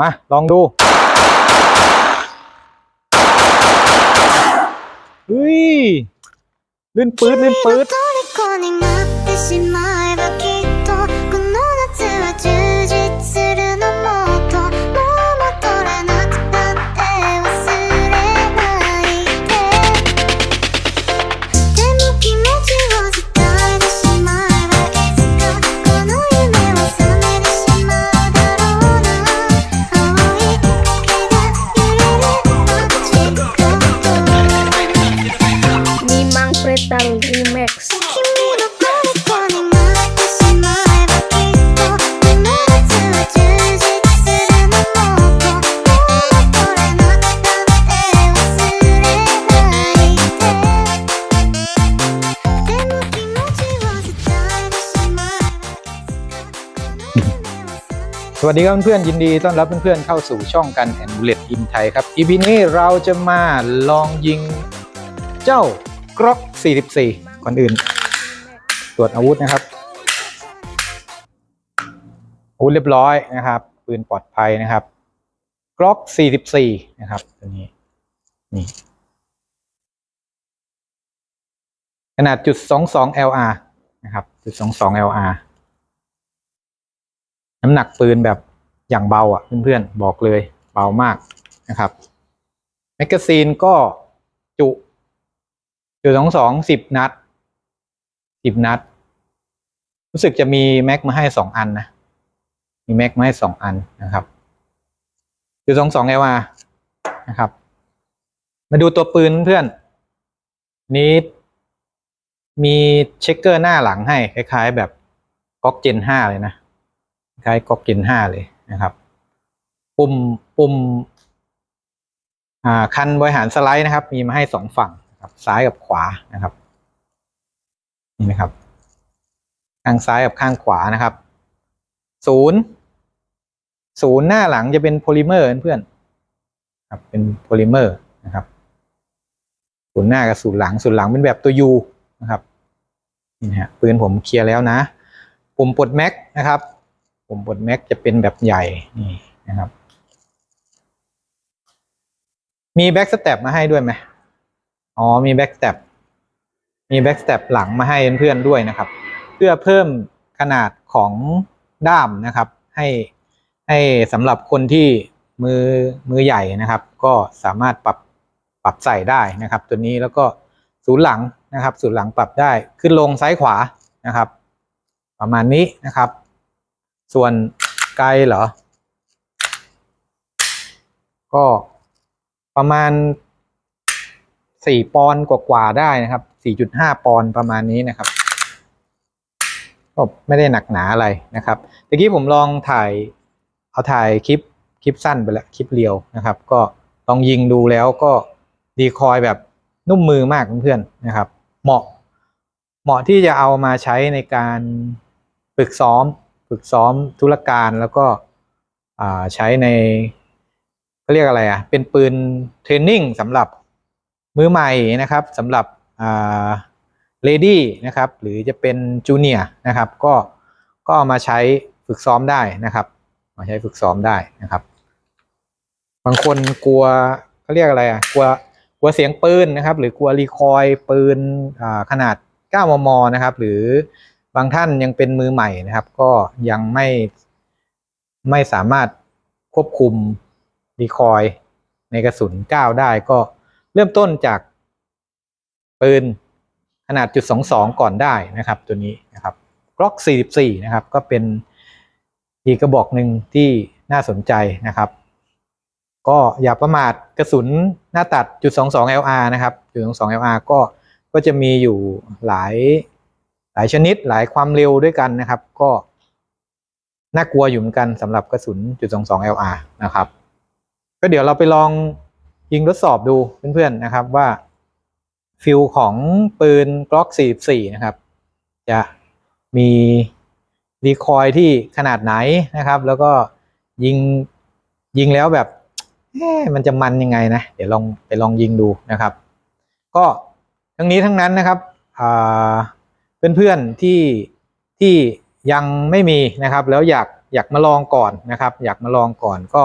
มา ลองดูเฮ้ยลื่นปื๊ดลื่นปื๊ด วัสดีครับเพื่อนๆยินดีต้อนรับเพื่อนๆเข้าสู่ช่องกันแอนบูเลตอินไทยครับ EP นี้เราจะมาลองยิงเจ้ากรอก 44 ก่อนอื่น ตรวจอาวุธนะครับอาวุธเรียบร้อยนะครับปืนปลอดภัยนะครับกรอก 44 นะครับตัวนี้นี่ขนาดจุด22 LR นะครับจุด22 LR น้ำหนักปืนแบบอย่างเบาอะเพื่อนๆบอกเลยเบามากนะครับแมกกาซีนก็จุจุดสองสองสิบนัดสิบนัด รู้สึกจะมีแม็กมาให้สองอันนะมีแม็กมาให้สองอันนะครับจุดสองสองเอวานะครับ มาดูตัวปืนเพื่อนนี้มีเช็คเกอร์หน้าหลังให้คล้าย ๆ แบบก๊อกเจนห้าเลยนะ คล้ายก๊อกเจนห้าเลยนะครับ ปุ่มปุ่มอ่าคันบริหารสไลด์นะครับ มีมาให้สองฝั่งนะครับซ้ายกับขวานะครับนี่นะครับ ข้างซ้ายกับข้างขวานะครับศูนย์ศูนย์หน้าหลังจะเป็นโพลิเมอร์เพื่อนครับเป็นโพลิเมอร์นะครับศูนย์หน้ากับศูนย์หลังศูนย์หลังเป็นแบบตัวยูนะครับนี่ฮะปืนผมเคลียร์แล้วนะ ปุ่มปลดแม็กนะครับ ปุ่มปลดแม็กจะเป็นแบบใหญ่นี่นะครับ มีแบ็กสเต็ปมาให้ด้วยไหมอ๋อมีแบ็กสเต็ปมีแบ็กสเต็ปหลังมาให้เพื่อนๆด้วยนะครับ เพื่อเพิ่มขนาดของด้ามนะครับ ให้ให้สำหรับคนที่มือมือใหญ่นะครับ ก็สามารถปรับปรับใส่ได้นะครับ ตัวนี้แล้วก็ศูนย์หลังนะครับ ศูนย์หลังปรับได้ขึ้นลงซ้ายขวานะครับ ประมาณนี้นะครับ ส่วนไกลเหรอ ก็ประมาณสี่ปอนด์กว่าๆได้นะครับสี่จุดห้าปอนด์ประมาณนี้นะครับก็ไม่ได้หนักหนาอะไรนะครับตะกี้ผมลองถ่ายเอาถ่ายคลิปคลิปสั้นไปแล้วคลิปเรียวนะครับ ก็ลองยิงดูแล้วก็ดีคอยแบบนุ่มมือมากเพื่อนๆนะครับ เหมาะเหมาะที่จะเอามาใช้ในการฝึกซ้อม ฝึกซ้อมธุรการแล้วก็ใช้ในเขาเรียกอะไรอะเป็นปืนเทรนนิ่งสำหรับมือใหม่นะครับสำหรับเลดี้นะครับหรือจะเป็นจูเนียร์นะครับก็ก็มาใช้ฝึกซ้อมได้นะครับ มาใช้ฝึกซ้อมได้นะครับ บางคนกลัวเขาเรียกอะไรอะกลัวกลัวเสียงปืนนะครับ หรือกลัวรีคอยปืนขนาด 9 มมนะครับ หรือ บางท่านยังเป็นมือใหม่นะครับ ก็ยังไม่ไม่สามารถควบคุมรีคอยล์ในกระสุน9ได้ก็เริ่มต้นจากปืนขนาดจุด22ก่อนได้นะครับ ตัวนี้นะครับกล็อก44 นะครับ ก็เป็นอีกกระบอกหนึ่งที่น่าสนใจนะครับ ก็อย่าประมาทกระสุนหน้าตัดจุด22 LR นะครับจุด22 LR ก็ก็จะมีอยู่หลาย ลายชนิดหลายความเร็วด้วยกันนะครับ ก็น่ากลัวอยู่เหมือนกันสำหรับกระสุนจุด22 LR นะครับ ก็เดี๋ยวเราไปลองยิงทดสอบดูเพื่อนๆนะครับว่าฟิลของปืน Glock 44 นะครับ จะมีรีคอยล์ที่ขนาดไหนนะครับ แล้วก็ยิงยิงแล้วแบบมันจะมันยังไงนะ เดี๋ยวลองไปลองยิงดูนะครับ ก็ทั้งนี้ทั้งนั้นนะครับอ่า เพื่อนๆที่ที่ยังไม่มีนะครับ แล้วอยากอยากมาลองก่อนนะครับ อยากมาลองก่อนก็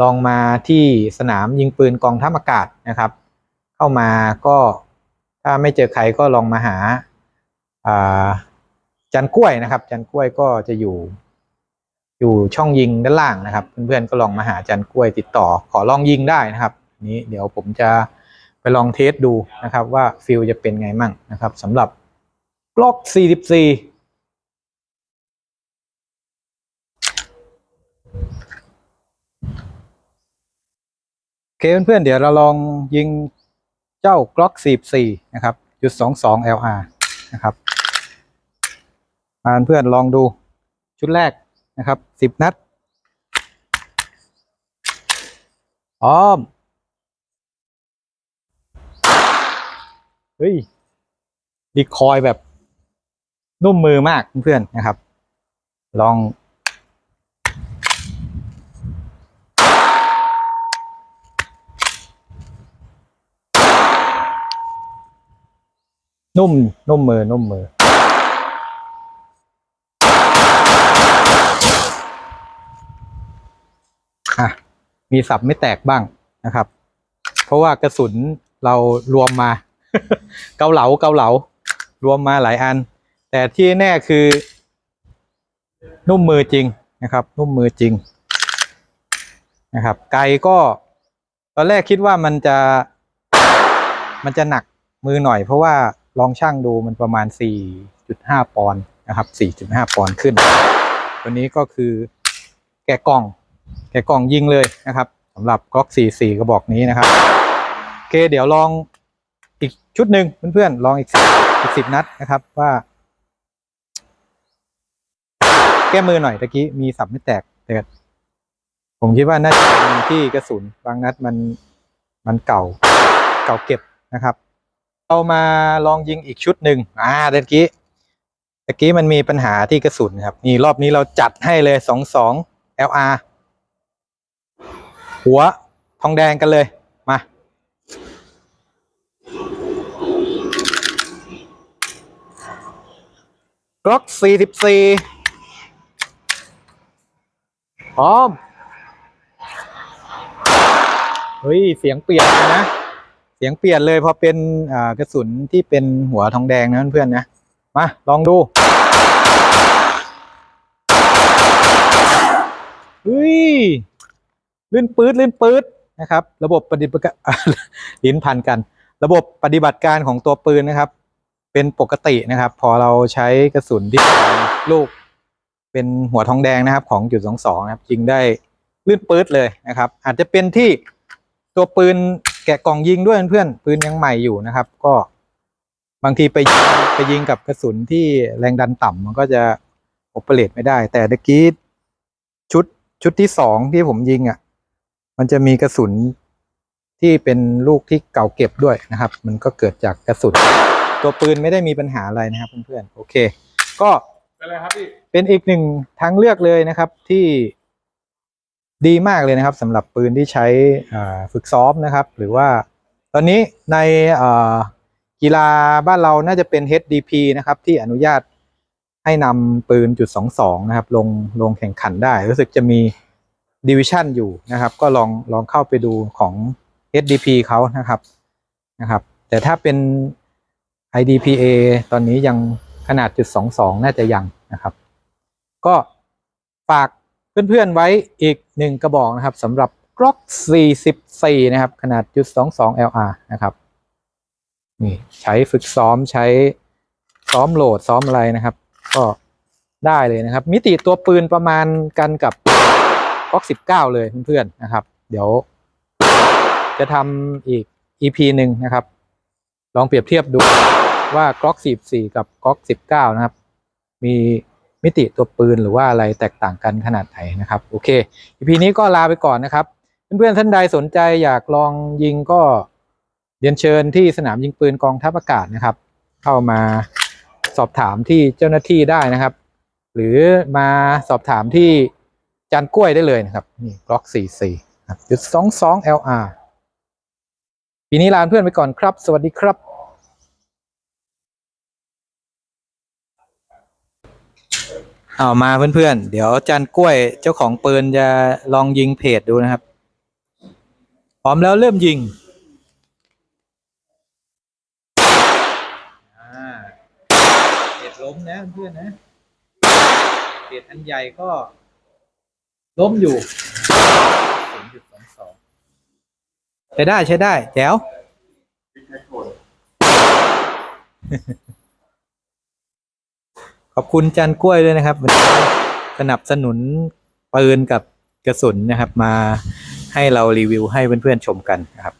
ลองมาที่สนามยิงปืนกองทัพอากาศนะครับ เข้ามาก็ถ้าไม่เจอใครก็ลองมาหาจันกล้วยนะครับ จันกล้วยก็จะอยู่ อยู่ช่องยิงด้านล่างนะครับ เพื่อนๆก็ลองมาหาจันกล้วยติดต่อ ขอลองยิงได้นะครับนนี้เดี๋ยวผมจะไปลองเทสดูนะครับ ว่าฟิลจะเป็นไงมั่งนะครับสำหรับ กล็อก44โอเคเพื่อนๆเดี๋ยวเราลองยิงเจ้ากล็อก44นะครับจุด22 LR นะครับมาเพื่อนๆลองดูชุดแรกนะครับ10นัดพร้อม เฮ้ยดีคอยแบบ นุ่มมือมากเพื่อนๆนะครับ ลอง นุ่มนุ่มมือนุ่มมือ อะ มีสับไม่แตกบ้างนะครับ เพราะว่ากระสุนเรารวมมา เกาเหลาเกาเหลารวมมาหลายอัน แต่ที่แน่คือ นุ่มมือจริงนะครับ นุ่มมือจริงนะครับ ไกลก็ตอนแรกคิดว่ามันจะมันจะหนักมือหน่อย เพราะว่าลองช่างดูมันประมาณ 4.5 ปอนด์นะครับ 4.5 ปอนด์ขึ้น ตัวนี้ก็คือแกะกล่อง แกะกล่องยิงเลยนะครับสำหรับก๊อก44 กระบอกนี้นะครับโอเคเดี๋ยวลองอีกชุดหนึ่งเพื่อนๆลองอีก10อีกสิบนัดนะครับว่า แก้มือหน่อยตะกี้มีสับไม่แตกแต่ผมคิดว่าน่าจะเป็นที่กระสุนบางนัดมันมันเก่าเก่าเก็บนะครับ เอามาลองยิงอีกชุดหนึ่งอ่าตะกี้ตะกี้มันมีปัญหาที่กระสุนครับนี่รอบนี้เราจัดให้เลยสองสอง LR หัวทองแดงกันเลย มาล็อกสี่สิบสี่ พร้อม เฮ้ย เสียงเปลี่ยนเลยนะ เสียงเปลี่ยนเลยพอเป็นกระสุนที่เป็นหัวทองแดงนะเพื่อนๆนะ มา ลองดูเฮ้ย ลื่นปื๊ดลื่นปื๊ดนะครับ ระบบปฏิบัติการลิ้นพันกัน ระบบปฏิบัติการของตัวปืนนะครับ เป็นปกตินะครับ พอเราใช้กระสุนที่เป็นลูก เป็นหัวทองแดงนะครับของจุดสองสองนะครับยิงได้ลื่นปื๊ดเลยนะครับ อาจจะเป็นที่ตัวปืนแกะกล่องยิงด้วยเพื่อนปืนยังใหม่อยู่นะครับ ก็บางทีไปยิงไปยิงกับกระสุนที่แรงดันต่ำมันก็จะโอเปเรตไม่ได้ แต่ตะกี้ชุดชุดที่สองที่ผมยิงอะ มันจะมีกระสุนที่เป็นลูกที่เก่าเก็บด้วยนะครับ มันก็เกิดจากกระสุนตัวปืนไม่ได้มีปัญหาอะไรนะครับเพื่อนๆโอเค ก็ เป็นไรครับพี่เป็นอีกหนึ่งทางเลือกเลยนะครับที่ดีมากเลยนะครับสำหรับปืนที่ใช้ฝึกซ้อมนะครับ หรือว่าตอนนี้ในกีฬาบ้านเราน่าจะเป็น HDP นะครับที่อนุญาตให้นำปืนจุดสองสองนะครับลงลงแข่งขันได้ รู้สึกจะมีดิวิชั่นอยู่นะครับ ก็ลองลองเข้าไปดูของ HDP เขานะครับนะครับ แต่ถ้าเป็น IDPA ตอนนี้ยังขนาดจุดสองสองน่าจะยัง นะครับ ก็ฝากเพื่อนๆไว้อีกหนึ่งกระบอกนะครับสำหรับ Glock 44 นะครับ ขนาดจุดสองสอง LR นะครับ นี่ใช้ฝึกซ้อมใช้ซ้อมโหลดซ้อมอะไรนะครับ ก็ได้เลยนะครับ มิติตัวปืนประมาณกันกับ Glock 19 เลยเพื่อนๆนะครับ เดี๋ยวจะทำอีก EP หนึ่งนะครับ ลองเปรียบเทียบดูว่า Glock 44 กับ Glock 19 นะครับ มีมิติตัวปืนหรือว่าอะไรแตกต่างกันขนาดไหนนะครับ โอเค EP นี้ก็ลาไปก่อนนะครับ เพื่อนๆท่านใดสนใจอยากลองยิงก็เรียนเชิญที่สนามยิงปืนกองทัพอากาศนะครับ เข้ามาสอบถามที่เจ้าหน้าที่ได้นะครับ หรือมาสอบถามที่จานกล้วยได้เลยนะครับนี่ Glock 44จุด22 LR ปีนี้ลาเพื่อนไปก่อนครับ สวัสดีครับ เอามาเพื่อนๆ เดี๋ยวจานกล้วยเจ้าของปืนจะลองยิงเพจดูนะครับ พร้อมแล้วเริ่มยิงอ่าเด็ดล้มนะเพื่อนนะเด็ดอันใหญ่ก็ ล้มอยู่0.22ใช้ได้ใช้ได้แจ๋ว ขอบคุณจันกล้วยด้วยนะครับวันนี้สนับสนุนปืนกับกระสุนนะครับ มาให้เรารีวิวให้เพื่อนๆชมกันนะครับ